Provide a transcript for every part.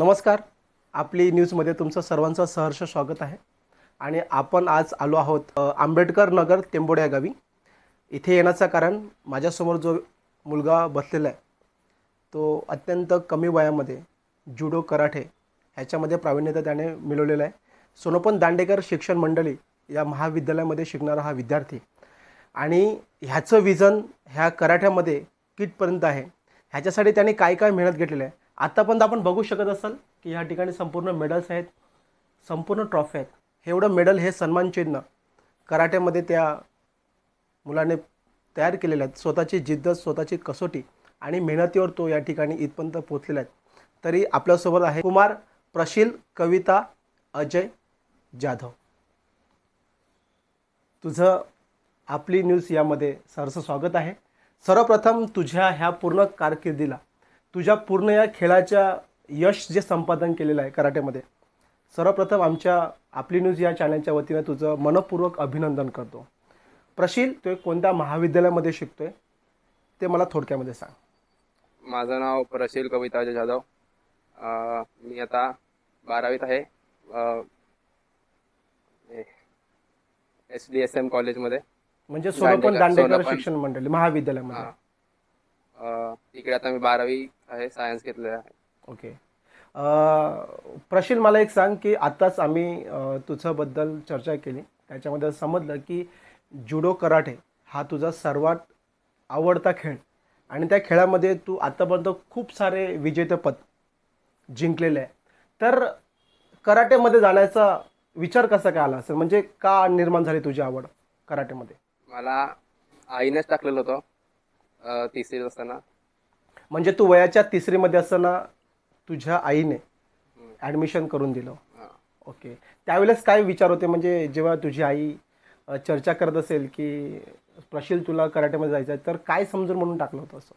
नमस्कार. आपली न्यूजमध्ये तुमचं सर्वांचं सहर्ष स्वागत आहे. आणि आपण आज आलो आहोत आंबेडकर नगर तेंबोड्या या गावी. इथे येण्याचं कारण माझ्यासमोर जो मुलगा बसलेला आहे तो अत्यंत कमी वयामध्ये जुडो कराठे ह्याच्यामध्ये प्रावीण्यता त्याने मिळवलेलं आहे. सोनोपन दांडेकर शिक्षण मंडळी या महाविद्यालयामध्ये शिकणारा हा विद्यार्थी. आणि ह्याचं विजन ह्या कराठ्यामध्ये किटपर्यंत आहे? ह्याच्यासाठी त्याने काय काय मेहनत घेतलेलं आहे? आत्तापर्यंत आपण बघू शकत असाल की ह्या ठिकाणी संपूर्ण मेडल्स आहेत संपूर्ण ट्रॉफी आहेत. हे एवढं मेडल हे सन्मान चिन्ह कराट्यामध्ये त्या मुलाने तयार केलेले आहेत. स्वतःची जिद्द स्वतःची कसोटी आणि मेहनतीवर तो या ठिकाणी इथपर्यंत पोचलेला आहे. तरी आपल्यासोबत आहे कुमार प्रशील कविता अजय जाधव. तुझं आपली न्यूज यामध्ये सरसं स्वागत आहे. सर्वप्रथम तुझ्या ह्या पूर्ण कारकिर्दीला तुझ्या पूर्ण या खेळाच्या यश जे संपादन केलेलं आहे कराटेमध्ये सर्वप्रथम आमच्या आपली न्यूज या चॅनलच्या वतीने तुझं मनपूर्वक अभिनंदन करतो. प्रशील तू कोणत्या महाविद्यालयामध्ये शिकतोय? ते मला थोडक्यामध्ये सांग. माझं नाव प्रशील कविता अजय जाधव मी आता बारावीत आहे. एस डी एस एम कॉलेजमध्ये. म्हणजे सोनोपन दांडेकर-. शिक्षण मंडळी महाविद्यालयामध्ये. इकडे आता मी बारावी आहे सायन्स घेतलेलं आहे. ओके. प्रशील मला एक सांग की आत्ताच आम्ही तुझ्याबद्दल चर्चा केली. त्याच्यामध्ये समजलं की जुडो कराटे हा तुझा सर्वात आवडता खेळ. आणि त्या खेळामध्ये तू आत्तापर्यंत खूप सारे विजेतेपद जिंकलेले आहे. तर कराटेमध्ये जाण्याचा विचार कसा काय आला असेल? म्हणजे का निर्माण झाली तुझी आवड कराटेमध्ये? मला आईनेच टाकलेलं होतं तिसरीत असताना. म्हणजे तू वयाच्या तिसरीमध्ये असताना तुझ्या आईने ॲडमिशन करून दिलं. ओके त्यावेळेस काय विचार होते? म्हणजे जेव्हा तुझी आई अ, चर्चा करत असेल की प्रशील तुला कराटेमध्ये जायचं आहे तर काय समजून म्हणून टाकलं होतं असं?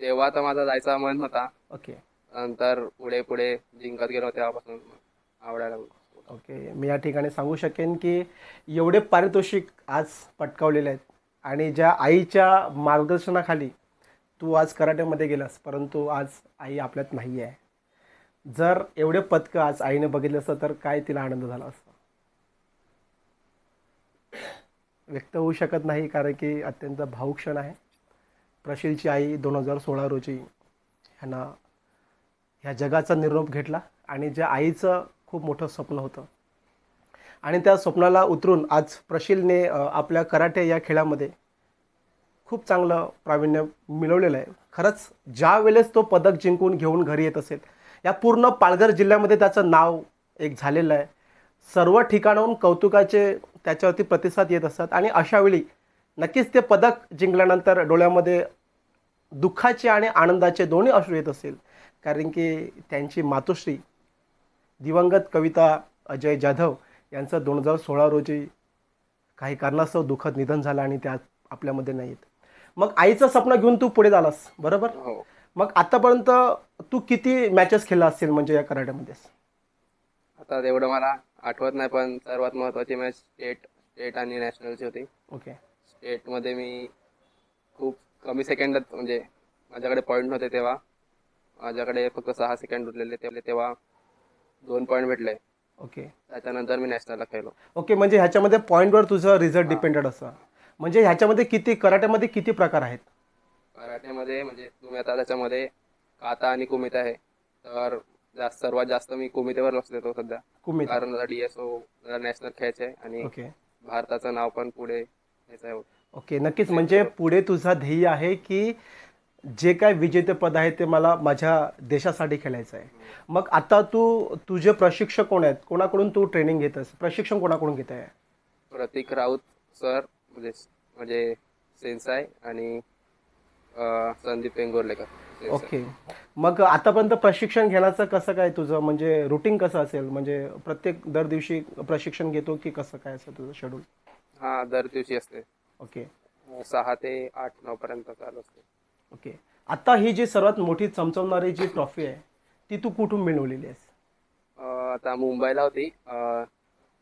तेव्हा तर माझा जायचा मन होता. ओके नंतर पुढे पुढे जिंकत गेलो तेव्हापासून आवडायला लागलो. ओके मी या ठिकाणी सांगू शकेन की एवढे पारितोषिक आज पटकावलेले आहेत. आणि ज्या आईच्या मार्गदर्शनाखाली तू आज कराटेमध्ये गेलास परंतु आज आई आपल्यात नाही आहे जर एवढे पदकं आज आईने बघितलं असतं तर काय तिला आनंद झाला असता? व्यक्त होऊ शकत नाही कारण की अत्यंत भावूक क्षण आहे. प्रशीलची आई दोन हजार सोळा रोजी ह्यांना ह्या जगाचा निरोप घेतला आणि ज्या आईचं खूप मोठं स्वप्न होतं. आणि त्या स्वप्नाला उतरून आज प्रशीलने आपल्या कराटे या खेळामध्ये खूप चांगलं प्रावीण्य मिळवलेलं आहे. खरंच ज्या वेळेस तो पदक जिंकून घेऊन घरी येत असेल या पूर्ण पालघर जिल्ह्यामध्ये त्याचं नाव एक झालेलं आहे. सर्व ठिकाणाहून कौतुकाचे त्याच्यावरती प्रतिसाद येत असतात आणि अशावेळी नक्कीच ते पदक जिंकल्यानंतर डोळ्यामध्ये दुःखाचे आणि आनंदाचे दोन्ही अश्रू येत असेल. कारण की त्यांची मातोश्री दिवंगत कविता अजय जाधव यांचं दोन हजार सोळा रोजी काही कारणास्तव दुःखद निधन झालं आणि त्या आपल्यामध्ये नाहीत. मग आईचं स्वप्न घेऊन तू पुढे झालास बरोबर? हो. मग आतापर्यंत तू किती मॅचेस खेळला असतील म्हणजे या कराट्यामध्ये आता तेवढं मला आठवत नाही पण सर्वात महत्त्वाची मॅच स्टेट स्टेट आणि नॅशनलची होती. ओके स्टेटमध्ये मी खूप कमी सेकंदात म्हणजे माझ्याकडे पॉईंट नव्हते तेव्हा. माझ्याकडे फक्त सहा सेकंड उरलेले तेव्हा तेव्हा दोन पॉईंट भेटले. ओके त्याच्यानंतर मी नॅशनलला खेळलो. ओके म्हणजे ह्याच्यामध्ये पॉईंटवर तुझं रिझल्ट डिपेंडेड असं. म्हणजे ह्याच्यामध्ये किती कराट्यामध्ये किती प्रकार आहेत? कराटेमध्ये म्हणजे तुम्ही आता त्याच्यामध्ये काता आणि कुमित आहे. तर जास्त सर्वात जास्त मी कुमितेवर लक्ष देतो सध्या. कुमित. कारण आता डी एस ओ नॅशनल खेळायचे आहे आणि ओके. भारताचं नाव पण पुढे आहे. ओके नक्कीच. म्हणजे पुढे तुझा ध्येय आहे की जे काय विजेतेपद आहे ते मला माझ्या देशासाठी खेळायचं आहे. मग आता तू तुझे प्रशिक्षक कोण आहेत? कोणाकडून तू ट्रेनिंग घेतस प्रशिक्षण कोणाकडून घेत आहे प्रतीक राऊत सर. म्हणजे म्हणजे सेन्साय आणि संदीप वेंगुर्लेकर सेन्साय. ओके. मग आतापर्यंत प्रशिक्षण घेण्याचं कसं काय तुझं? म्हणजे रुटीन कसं असेल? म्हणजे प्रत्येक दर दिवशी प्रशिक्षण घेतो की कसं काय असेल तुझं शेड्यूल हा दर दिवशी असते. ओके. सहा ते आठ नऊ पर्यंत चालू असते. ओके. आता ही जी सर्वात मोठी चमचमणारी जी ट्रॉफी आहे ती तू कुठून मिळवलेली आहेस? आता मुंबईला होती.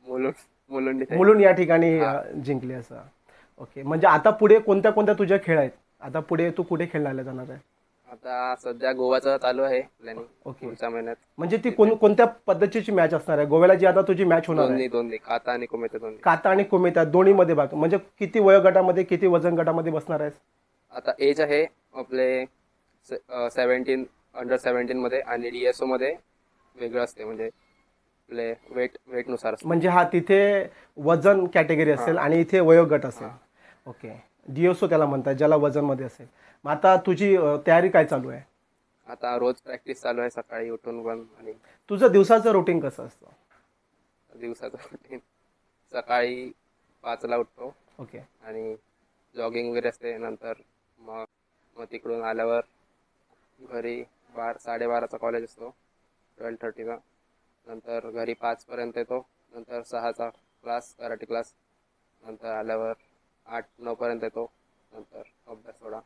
मुलुंड मुलुंड मुलून या ठिकाणी जिंकली असं. ओके म्हणजे आता पुढे कोणत्या कोणत्या तुझ्या खेळ आहेत? आता पुढे तू कुठे खेळायला जाणार आहे? आता सध्या गोवाचं चालू आहे प्लॅनिंग ओके पुढच्या महिन्यात. म्हणजे ती कोण कोणत्या पद्धतीची मॅच असणार आहे? गोव्याला जी आता तुझी मॅच होणार आहे. दोन्ही दोन्ही खाता आणि कुमेते दोन्ही. काता आणि कोमिता दोन्हीमध्ये भाग. म्हणजे किती वयोगटामध्ये किती वजन गटामध्ये बसणार आहेस? आता एज आहे आपले सेवन्टीन अंडर सेवन्टीन मध्ये आणि डीएसओ मध्ये वेगळं असते. म्हणजे आपले वेट वेटनुसार असते. म्हणजे हा तिथे वजन कॅटेगरी असेल आणि इथे वयोगट असेल. ओके. डिओसो त्याला म्हणतात ज्याला वजनमध्ये असेल. मग आता तुझी अ, तयारी काय चालू आहे? आता रोज प्रॅक्टिस चालू आहे सकाळी उठून पण आणि तुझं दिवसाचं रुटीन कसं असतं? दिवसाचं routine. सकाळी पाचला उठतो. ओके. आणि जॉगिंग वगैरे असते नंतर मग मग तिकडून आल्यावर घरी बार साडेबाराचा कॉलेज असतो. ट्वेल्व थर्टीचा नंतर घरी पाचपर्यंत येतो. नंतर सहाचा क्लास कराटे क्लास नंतर आल्यावर आठ नऊपर्यंत येतो. नंतर अभ्यास थोडा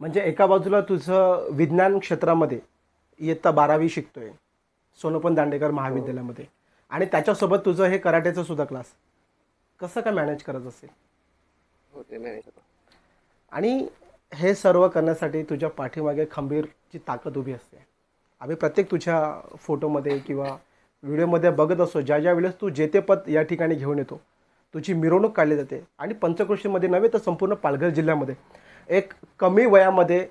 म्हणजे एका बाजूला तुझं विज्ञान क्षेत्रामध्ये इयत्ता बारावी शिकतोय सोनोपन दांडेकर महाविद्यालयामध्ये. आणि त्याच्यासोबत तुझं हे कराटेचं सुद्धा क्लास कसं काय मॅनेज करत असेल? होते मॅनेज होतो. आणि हे सर्व करण्यासाठी तुझ्या पाठीमागे खंबीरची ताकद उभी असते. आम्ही प्रत्येक तुझ्या फोटोमध्ये किंवा व्हिडिओमध्ये बघत असतो. ज्या ज्या वेळेस तू जेतेपद या ठिकाणी घेऊन येतो तुझी मिरवणूक काढली जाते. आणि पंचक्रोशीमध्ये नव्हे तर संपूर्ण पालघर जिल्ह्यामध्ये. एक कमी वयामध्ये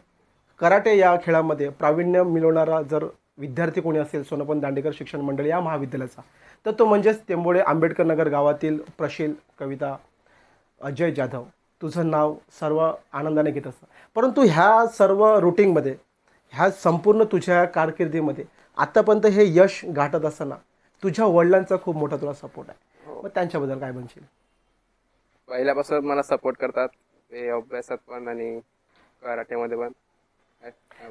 कराटे या खेळामध्ये प्रावीण्य मिळवणारा जर विद्यार्थी कोणी असेल सोनपन दांडेकर शिक्षण मंडळ या महाविद्यालयाचा तर तो म्हणजेच तेंबोडे आंबेडकर नगर गावातील प्रशील कविता अजय जाधव. तुझं नाव सर्व आनंदाने घेत असतं. परंतु ह्या सर्व रुटीनमध्ये ह्या संपूर्ण तुझ्या कारकिर्दीमध्ये आत्तापर्यंत हे यश गाठत असताना तुझ्या वडिलांचा खूप मोठा तुला सपोर्ट आहे. मग त्यांच्याबद्दल काय म्हणशील? पहिल्यापासून मला सपोर्ट करतात. ते अभ्यासात पण आणि कराटेमध्ये पण?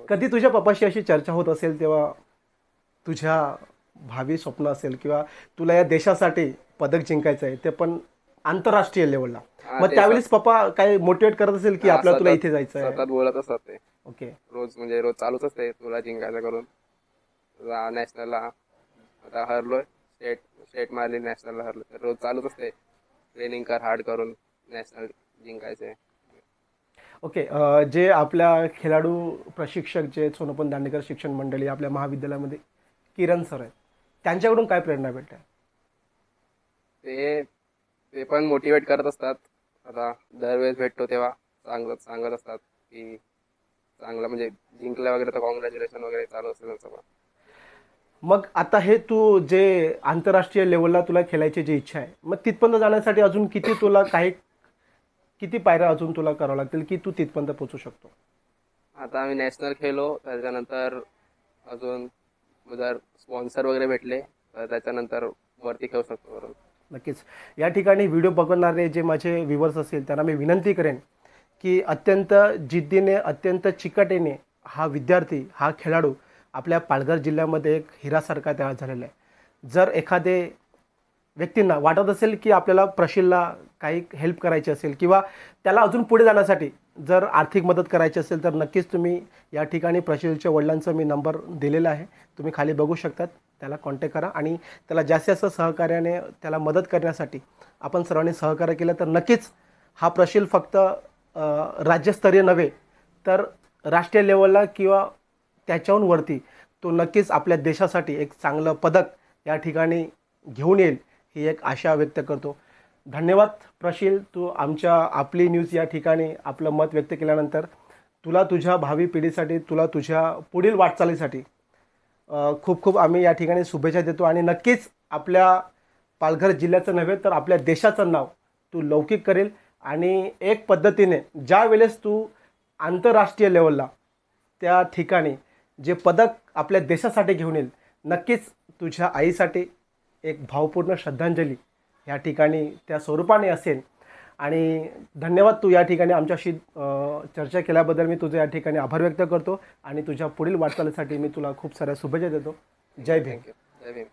कधी तुझ्या पप्पाशी अशी चर्चा होत असेल तेव्हा तुझ्या भावी स्वप्न असेल किंवा तुला या देशासाठी पदक जिंकायचं आहे ते पण आंतरराष्ट्रीय लेवलला. हा, मग त्यावेळेस पप्पा काय मोटिवेट करत असेल की हा, आपल्याला तुला इथे जायचं आहे सतत बोलत असतात ते. ओके. रोज म्हणजे रोज चालूच असते तुला जिंकायचं करून. नॅशनलला आता हरलोय. स्टेट स्टेट मारली नॅशनलला हरलो. तर रोज चालूच असते. ट्रेनिंग कर हार्ड करून नॅशनल जिंकायचे ओके अ, जे आपल्या खेळाडू प्रशिक्षक जे सोनोपन दांडेकर शिक्षण मंडळी आपल्या महाविद्यालयामध्ये किरण सर आहेत त्यांच्याकडून काय प्रेरणा भेटते? ते ते पण मोटिवेट करत असतात. आता दरवेळेस भेटतो तेव्हा. सांगत सांगत असतात की चांगलं म्हणजे जिंकलं वगैरे तर कॉंग्रॅच्युलेशन वगैरे चालू असतं त्यांचं पण. मग आता हे तू जे आंतरराष्ट्रीय लेवलला तुला खेळायची जी इच्छा आहे मग तिथपर्यंत जाण्यासाठी अजून किती तुला काही किती पायऱ्या अजून तुला करावं लागतील की तू तिथपर्यंत पोचू शकतो? आता आम्ही नॅशनल खेळलो त्याच्यानंतर अजून जर स्पॉन्सर वगैरे भेटले तर त्याच्यानंतर वरती खेळू शकतो वरून नक्कीच. या ठिकाणी व्हिडिओ बघणारे जे माझे व्ह्युअर्स असतील त्यांना मी विनंती करेन की अत्यंत जिद्दीने अत्यंत चिकटेने हा विद्यार्थी हा खेळाडू आपल्या पालघर जिल्ह्यामध्ये एक हिरासारखा तयार झालेला आहे. जर एखादे व्यक्तींना वाटत असेल की आपल्याला प्रशिलला काही हेल्प करायची असेल किंवा त्याला अजून पुढे जाण्यासाठी जर आर्थिक मदत करायची असेल तर नक्कीच तुम्ही या ठिकाणी प्रशिलच्या वडिलांचा मी नंबर दिलेला आहे. तुम्ही खाली बघू शकतात त्याला कॉन्टॅक्ट करा आणि त्याला जास्तीत जास्त सहकार्याने त्याला मदत करण्यासाठी आपण सर्वांनी सहकार्य केलं तर नक्कीच हा प्रशिल फक्त राज्यस्तरीय नव्हे तर राष्ट्रीय लेवलला किंवा त्याच्याहून वरती तो नक्कीच आपल्या देशासाठी एक चांगलं पदक या ठिकाणी घेऊन येईल ही एक आशा व्यक्त करतो. धन्यवाद प्रशील. तू आमच्या आपली न्यूज या ठिकाणी आपलं मत व्यक्त केल्यानंतर तुला तुझ्या भावी पिढीसाठी तुला तुझ्या पुढील वाटचालीसाठी खूप खूप आम्ही या ठिकाणी शुभेच्छा देतो. आणि नक्कीच आपल्या पालघर जिल्ह्याचं नव्हे तर आपल्या देशाचं नाव तू लौकिक करेल. आणि एक पद्धतीने ज्या वेळेस तू आंतरराष्ट्रीय लेवलला त्या ठिकाणी जे पदक आपल्या देशासाठी घेऊन येईल नक्कीच तुझ्या आईसाठी एक भावपूर्ण श्रद्धांजली या ठिकाणी त्या स्वरूपाने असेल. आणि धन्यवाद तू या ठिकाणी आमच्याशी चर्चा केल्याबद्दल मी तुझे या ठिकाणी आभार व्यक्त करतो आणि तुझ्या पुढील वाटचालीसाठी मी तुला खूप साऱ्या शुभेच्छा देतो. जय भीम. जय भीम.